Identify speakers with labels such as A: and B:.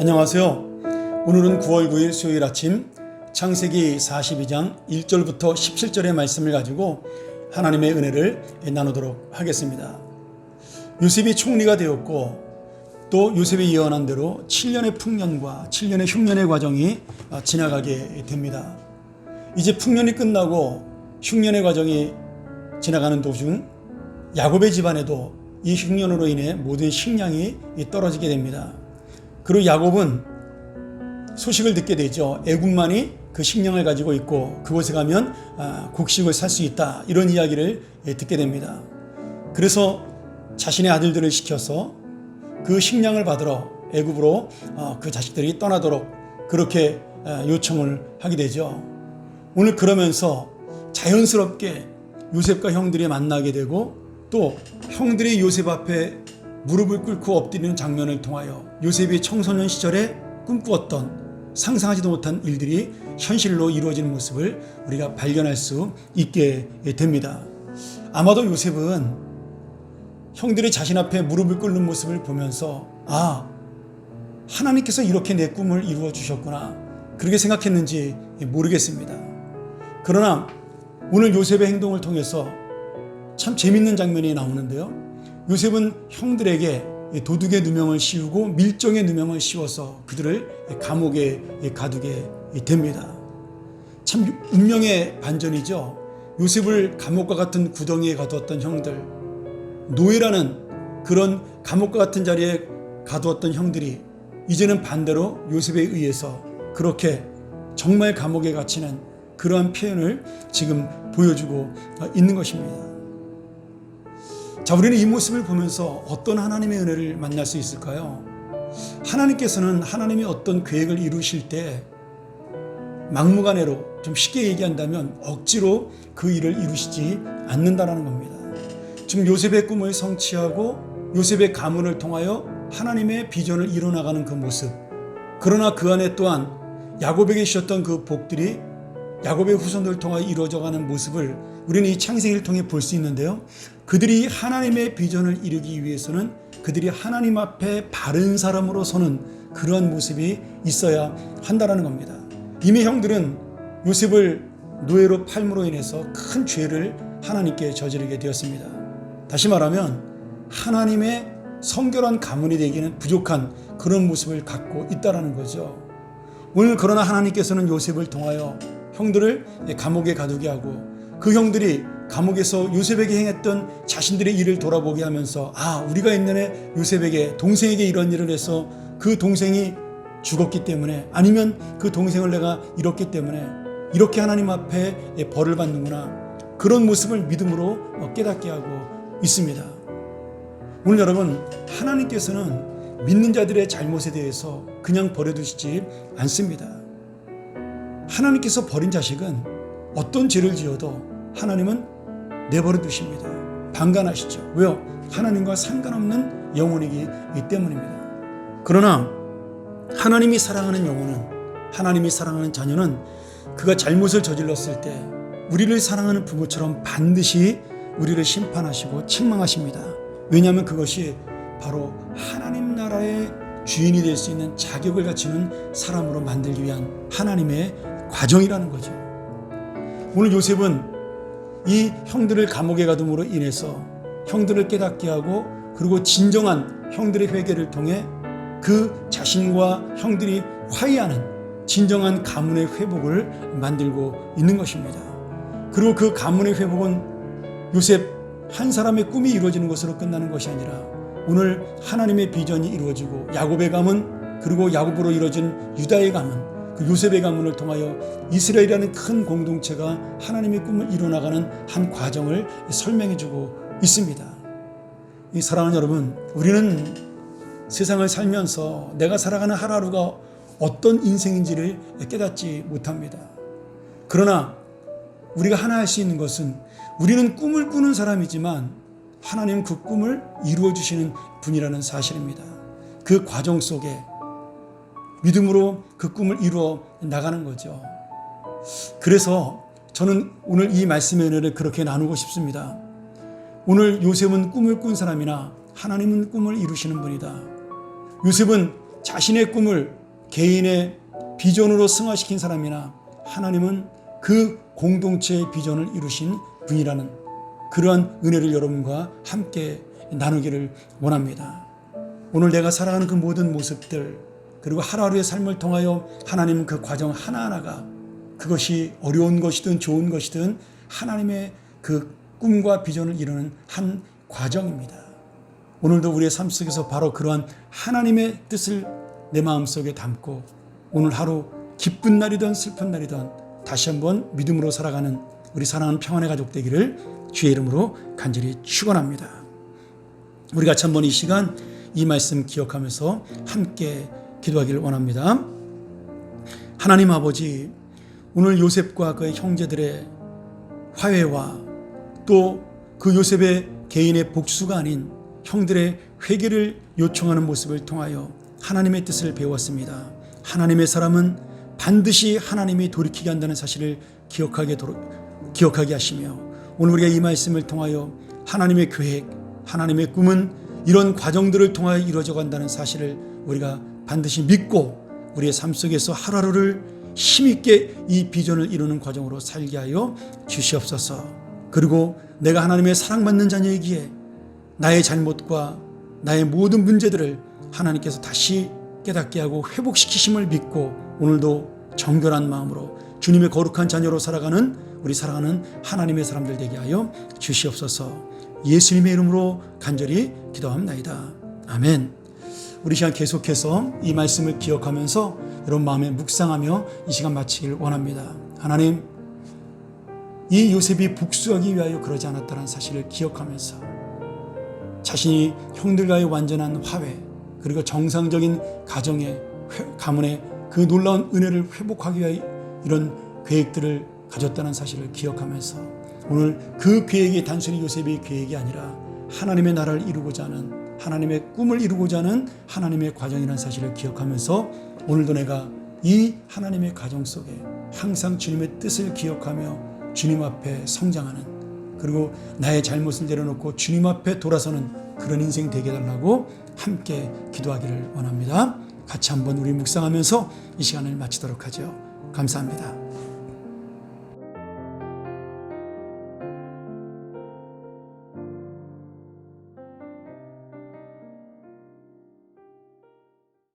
A: 안녕하세요. 오늘은 9월 9일 수요일 아침 창세기 42장 1절부터 17절의 말씀을 가지고 하나님의 은혜를 나누도록 하겠습니다. 요셉이 총리가 되었고 또 요셉이 예언한 대로 7년의 풍년과 7년의 흉년의 과정이 지나가게 됩니다. 이제 풍년이 끝나고 흉년의 과정이 지나가는 도중 야곱의 집안에도 이 흉년으로 인해 모든 식량이 떨어지게 됩니다. 그리고 야곱은 소식을 듣게 되죠. 애굽만이 그 식량을 가지고 있고 그곳에 가면 아, 곡식을 살 수 있다. 이런 이야기를 예, 듣게 됩니다. 그래서 자신의 아들들을 시켜서 그 식량을 받으러 애굽으로 어, 그 자식들이 떠나도록 그렇게 아, 요청을 하게 되죠. 오늘 그러면서 자연스럽게 요셉과 형들이 만나게 되고 또 형들이 요셉 앞에 무릎을 꿇고 엎드리는 장면을 통하여 요셉이 청소년 시절에 꿈꾸었던 상상하지도 못한 일들이 현실로 이루어지는 모습을 우리가 발견할 수 있게 됩니다. 아마도 요셉은 형들이 자신 앞에 무릎을 꿇는 모습을 보면서 아, 하나님께서 이렇게 내 꿈을 이루어 주셨구나. 그렇게 생각했는지 모르겠습니다. 그러나 오늘 요셉의 행동을 통해서 참 재밌는 장면이 나오는데요. 요셉은 형들에게 도둑의 누명을 씌우고 밀정의 누명을 씌워서 그들을 감옥에 가두게 됩니다. 참 운명의 반전이죠. 요셉을 감옥과 같은 구덩이에 가두었던 형들, 노예라는 그런 감옥과 같은 자리에 가두었던 형들이 이제는 반대로 요셉에 의해서 그렇게 정말 감옥에 갇히는 그러한 표현을 지금 보여주고 있는 것입니다. 자, 우리는 이 모습을 보면서 어떤 하나님의 은혜를 만날 수 있을까요? 하나님께서는 하나님이 어떤 계획을 이루실 때 막무가내로 좀 쉽게 얘기한다면 억지로 그 일을 이루시지 않는다라는 겁니다. 지금 요셉의 꿈을 성취하고 요셉의 가문을 통하여 하나님의 비전을 이뤄나가는 그 모습. 그러나 그 안에 또한 야곱에게 주셨던 그 복들이 야곱의 후손들을 통하여 이루어져가는 모습을 우리는 이 창세기를 통해 볼 수 있는데요. 그들이 하나님의 비전을 이루기 위해서는 그들이 하나님 앞에 바른 사람으로 서는 그러한 모습이 있어야 한다라는 겁니다. 이미 형들은 요셉을 노예로 팔므로 인해서 큰 죄를 하나님께 저지르게 되었습니다. 다시 말하면 하나님의 성결한 가문이 되기는 부족한 그런 모습을 갖고 있다라는 거죠. 오늘 그러나 하나님께서는 요셉을 통하여 형들을 감옥에 가두게 하고 그 형들이 감옥에서 요셉에게 행했던 자신들의 일을 돌아보게 하면서 아 우리가 옛날에 요셉에게 동생에게 이런 일을 해서 그 동생이 죽었기 때문에 아니면 그 동생을 내가 잃었기 때문에 이렇게 하나님 앞에 벌을 받는구나 그런 모습을 믿음으로 깨닫게 하고 있습니다. 오늘 여러분 하나님께서는 믿는 자들의 잘못에 대해서 그냥 버려두시지 않습니다. 하나님께서 버린 자식은 어떤 죄를 지어도 하나님은 내버려 두십니다. 방관하시죠. 왜요? 하나님과 상관없는 영혼이기 때문입니다. 그러나 하나님이 사랑하는 영혼은 하나님이 사랑하는 자녀는 그가 잘못을 저질렀을 때 우리를 사랑하는 부모처럼 반드시 우리를 심판하시고 책망하십니다. 왜냐하면 그것이 바로 하나님 나라의 주인이 될 수 있는 자격을 갖추는 사람으로 만들기 위한 하나님의 과정이라는 거죠. 오늘 요셉은 이 형들을 감옥에 가둠으로 인해서 형들을 깨닫게 하고 그리고 진정한 형들의 회개를 통해 그 자신과 형들이 화해하는 진정한 가문의 회복을 만들고 있는 것입니다. 그리고 그 가문의 회복은 요셉 한 사람의 꿈이 이루어지는 것으로 끝나는 것이 아니라 오늘 하나님의 비전이 이루어지고 야곱의 가문 그리고 야곱으로 이루어진 유다의 가문 그 요셉의 가문을 통하여 이스라엘이라는 큰 공동체가 하나님의 꿈을 이루어나가는 한 과정을 설명해주고 있습니다. 이 사랑하는 여러분, 우리는 세상을 살면서 내가 살아가는 하루하루가 어떤 인생인지를 깨닫지 못합니다. 그러나 우리가 하나 할 수 있는 것은 우리는 꿈을 꾸는 사람이지만 하나님은 그 꿈을 이루어 주시는 분이라는 사실입니다. 그 과정 속에 믿음으로 그 꿈을 이루어 나가는 거죠. 그래서 저는 오늘 이 말씀의 은혜를 그렇게 나누고 싶습니다. 오늘 요셉은 꿈을 꾼 사람이나 하나님은 꿈을 이루시는 분이다. 요셉은 자신의 꿈을 개인의 비전으로 승화시킨 사람이나 하나님은 그 공동체의 비전을 이루신 분이라는 그러한 은혜를 여러분과 함께 나누기를 원합니다. 오늘 내가 살아가는 그 모든 모습들 그리고 하루하루의 삶을 통하여 하나님 그 과정 하나하나가 그것이 어려운 것이든 좋은 것이든 하나님의 그 꿈과 비전을 이루는 한 과정입니다. 오늘도 우리의 삶 속에서 바로 그러한 하나님의 뜻을 내 마음 속에 담고 오늘 하루 기쁜 날이든 슬픈 날이든 다시 한번 믿음으로 살아가는 우리 사랑하는 평안의 가족 되기를 주의 이름으로 간절히 축원합니다. 우리 같이 한번 이 시간 이 말씀 기억하면서 함께 기도하기를 원합니다. 하나님 아버지 오늘 요셉과 그의 형제들의 화해와 또 그 요셉의 개인의 복수가 아닌 형들의 회개를 요청하는 모습을 통하여 하나님의 뜻을 배웠습니다. 하나님의 사람은 반드시 하나님이 돌이키게 한다는 사실을 기억하게 도록 기억하게 하시며 오늘 우리가 이 말씀을 통하여 하나님의 계획, 하나님의 꿈은 이런 과정들을 통하여 이루어져 간다는 사실을 우리가 반드시 믿고 우리의 삶 속에서 하루하루를 힘있게 이 비전을 이루는 과정으로 살게 하여 주시옵소서. 그리고 내가 하나님의 사랑받는 자녀이기에 나의 잘못과 나의 모든 문제들을 하나님께서 다시 깨닫게 하고 회복시키심을 믿고 오늘도 정결한 마음으로 주님의 거룩한 자녀로 살아가는 우리 사랑하는 하나님의 사람들 되게 하여 주시옵소서. 예수님의 이름으로 간절히 기도합나이다. 아멘. 우리 시간 계속해서 이 말씀을 기억하면서 여러분 마음에 묵상하며 이 시간 마치길 원합니다. 하나님, 이 요셉이 복수하기 위하여 그러지 않았다는 사실을 기억하면서 자신이 형들과의 완전한 화해 그리고 정상적인 가정의 회- 가문의 그 놀라운 은혜를 회복하기 위하여 이런 계획들을 가졌다는 사실을 기억하면서 오늘 그 계획이 단순히 요셉의 계획이 아니라 하나님의 나라를 이루고자 하는 하나님의 꿈을 이루고자 하는 하나님의 과정이라는 사실을 기억하면서 오늘도 내가 이 하나님의 가정 속에 항상 주님의 뜻을 기억하며 주님 앞에 성장하는 그리고 나의 잘못을 내려놓고 주님 앞에 돌아서는 그런 인생 되게 해달라고 함께 기도하기를 원합니다. 같이 한번 우리 묵상하면서 이 시간을 마치도록 하죠. 감사합니다.